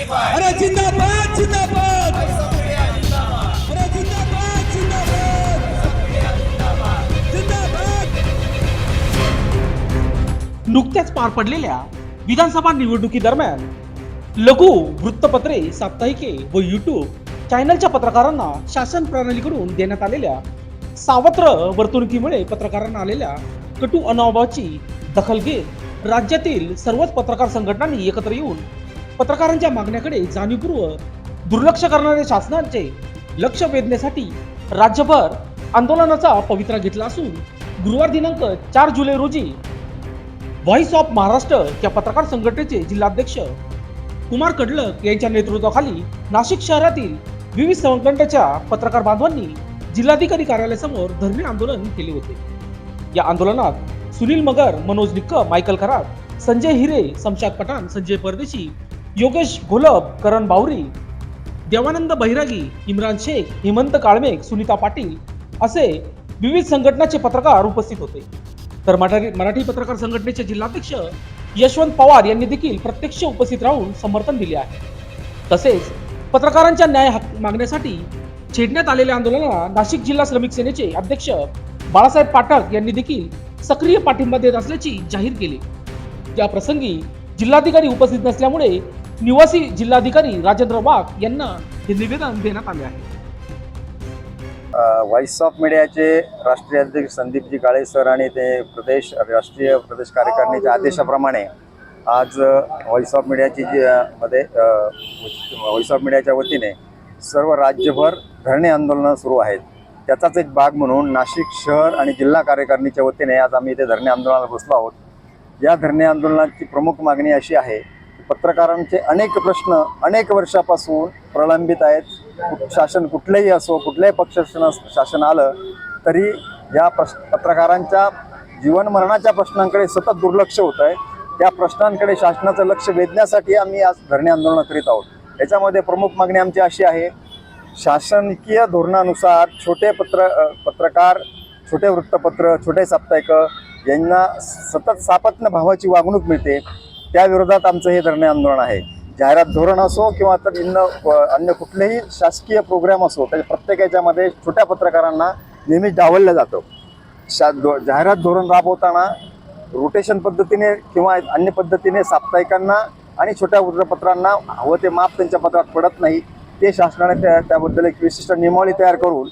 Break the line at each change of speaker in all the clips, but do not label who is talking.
अरे जिंदाबाद जिंदाबाद अरे जिंदाबाद जिंदाबाद जिंदाबाद
नुकत्याच पार पडलेल्या विधानसभा निवडणुकीदरम्यान लघु वृत्तपत्रे साप्ताहिके व युट्यूब चॅनलच्या पत्रकारांना शासन प्रणालीकडून देण्यात आलेल्या सावत्र वर्तणुकीमुळे पत्रकारांना आलेल्या कटू अनावाची दखल घेत राज्यातील सर्वच पत्रकार संघटनांनी एकत्र येऊन पत्रकारांच्या मागण्याकडे जाणीवपूर्वक दुर्लक्ष करणाऱ्या शासनाचे लक्ष वेधण्यासाठी राज्यभर आंदोलनाचा पवित्रा घेतला असून गुरुवार दिनांक चार जुलै रोजी व्हॉइस ऑफ महाराष्ट्र या पत्रकार संघटनेचे जिल्हाध्यक्ष कुमार कडलक यांच्या नेतृत्वाखाली नाशिक शहरातील विविध संघटनेच्या पत्रकार बांधवांनी जिल्हाधिकारी कार्यालयासमोर धरणे आंदोलन केले होते. या आंदोलनात सुनील मगर मनोज निक्क मायकल कराड संजय हिरे शमशाद पठाण संजय परदेशी योगेश घोलप करण बावरी देवानंद बहिरागी इम्रान शेख हेमंत काळमेघ सुनीता पाटील असे विविध संघटनाचे पत्रकार उपस्थित होते. तर मराठी मराठी पत्रकार संघटनेचे जिल्हाध्यक्ष यशवंत पवार यांनी देखील प्रत्यक्ष उपस्थित राहून समर्थन दिले आहे. तसेच पत्रकारांच्या न्याय हक मागण्यासाठी छेडण्यात आलेल्या आंदोलनाला नाशिक जिल्हा श्रमिक सेनेचे अध्यक्ष बाळासाहेब पाठक यांनी देखील सक्रिय पाठिंबा देत असल्याची जाहीर केली. या प्रसंगी जिल्हाधिकारी उपस्थित नसल्यामुळे निवासी जिल्हाधिकारी राजेंद्र वाघ यांना हे निवेदन देण्यात आले आहे.
व्हॉइस ऑफ मीडियाचे राष्ट्रीय अध्यक्ष संदीपजी काळे सर आणि ते प्रदेश राष्ट्रीय प्रदेश कार्यकारिणीच्या आदेशाप्रमाणे आज व्हॉइस ऑफ मीडियाची जी मध्ये व्हॉइस ऑफ मीडियाच्या वतीने सर्व राज्यभर धरणे आंदोलनं सुरू आहेत. त्याचाच एक भाग म्हणून नाशिक शहर आणि जिल्हा कार्यकारिणीच्या वतीने आज आम्ही इथे धरणे आंदोलनाला बसलो आहोत. या धरणे आंदोलनाची प्रमुख मागणी अशी आहे पत्रकारांचे अनेक प्रश्न अनेक वर्षापासून प्रलंबित आहेत. कुठ- शासन कुठलंही असो कुठल्याही पक्ष शासन आलं तरी या प्रश पत्रकारांच्या जीवनमरणाच्या प्रश्नांकडे सतत दुर्लक्ष होत आहे. त्या प्रश्नांकडे शासनाचं लक्ष वेधण्यासाठी आम्ही आज धरणे आंदोलन करीत आहोत. याच्यामध्ये प्रमुख मागणी आमची अशी आहे शासकीय धोरणानुसार छोटे पत्र पत्रकार छोटे वृत्तपत्र छोटे साप्ताहिक यांना सतत सापत्न भावाची वागणूक मिळते. त्याविरोधात आमचं हे धरणे आंदोलन आहे. जाहिरात धोरण असो किंवा तर इन्न अन्य कुठलेही शासकीय प्रोग्राम असो त्याच्या प्रत्येक याच्यामध्ये छोट्या पत्रकारांना नेहमी डावललं जातं. शा जाहिरात धोरण राबवताना रोटेशन पद्धतीने किंवा अन्य पद्धतीने साप्ताहिकांना आणि छोट्या वृत्तपत्रांना हवं ते माप त्यांच्या पत्रात पडत नाही. ते शासनाने त्या त्याबद्दल एक विशिष्ट नियमावली तयार करून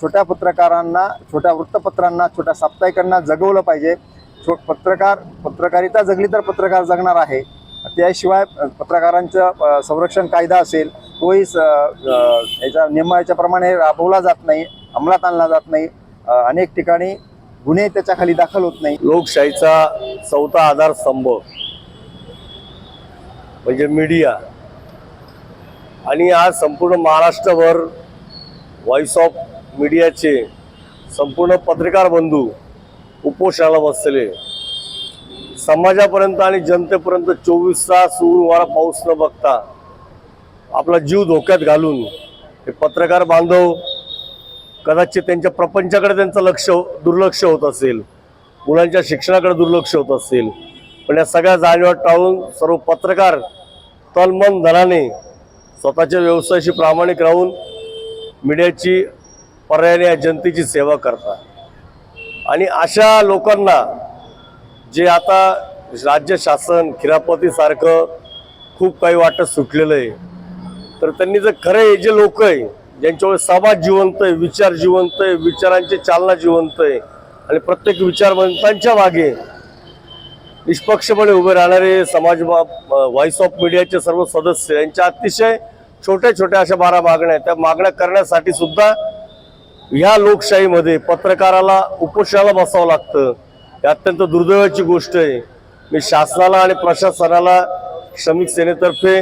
छोट्या पत्रकारांना छोट्या वृत्तपत्रांना छोट्या साप्ताहिकांना जगवलं पाहिजे. छो पत्रकार पत्रकारिता जगली तर पत्रकार जगणार आहे. त्याशिवाय पत्रकारांचं संरक्षण कायदा असेल तोही स- याच्या नियमाच्याप्रमाणे राबवला जात नाही अंमलात आणला जात नाही. अनेक ठिकाणी गुन्हे त्याच्याखाली दाखल होत नाही.
लोकशाहीचा चौथा आधारस्तंभ म्हणजे मीडिया. आणि आज संपूर्ण महाराष्ट्रभर व्हॉइस ऑफ मीडियाचे संपूर्ण पत्रकार बंधू उपोषणाला बसले समाजापर्यंत आणि जनतेपर्यंत चोवीस तास ऊन वारा पाऊस न बघता आपला जीव धोक्यात घालून हे पत्रकार बांधव कदाचित त्यांच्या प्रपंचाकडे त्यांचं लक्ष दुर्लक्ष होत असेल मुलांच्या शिक्षणाकडे दुर्लक्ष होत असेल पण या सगळ्या जाणीवा टाळून सर्व पत्रकार तलमन धनाने स्वतःच्या व्यवसायाशी प्रामाणिक राहून मीडियाची पर्यायाने या जनतेची सेवा करतात. आणि अशा लोकांना जे आता राज्य शासन खिरापतीसारखं खूप काही वाटत सुटलेलं आहे. तर त्यांनी जर खरे हे जे लोक आहे ज्यांच्यामुळे समाज जिवंत आहे विचार जिवंत आहे विचारांची चालना जिवंत आहे आणि प्रत्येक विचारवंतांच्या मागे निष्पक्षपणे उभे राहणारे समाज व्हॉइस ऑफ मीडियाचे सर्व सदस्य यांच्या अतिशय छोट्या छोट्या अशा बारा मागण्या आहेत. त्या मागण्या करण्यासाठी सुद्धा ह्या लोकशाहीमध्ये पत्रकाराला उपोषणाला बसावं लागतं. ही अत्यंत दुर्दैवाची गोष्ट आहे. मी शासनाला आणि प्रशासनाला श्रमिक सेनेतर्फे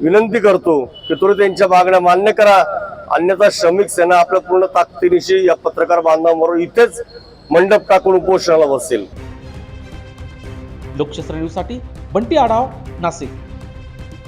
विनंती करतो की तुम्ही त्यांच्या मागण्या मान्य करा. अन्यथा श्रमिक सेना आपल्या पूर्ण ताकदीनिशी या पत्रकार बांधवांबरोबर इथेच मंडप टाकून उपोषणाला बसेल.
लोकशास्त्र न्यूजसाठी बंटी आढाव नाशिक.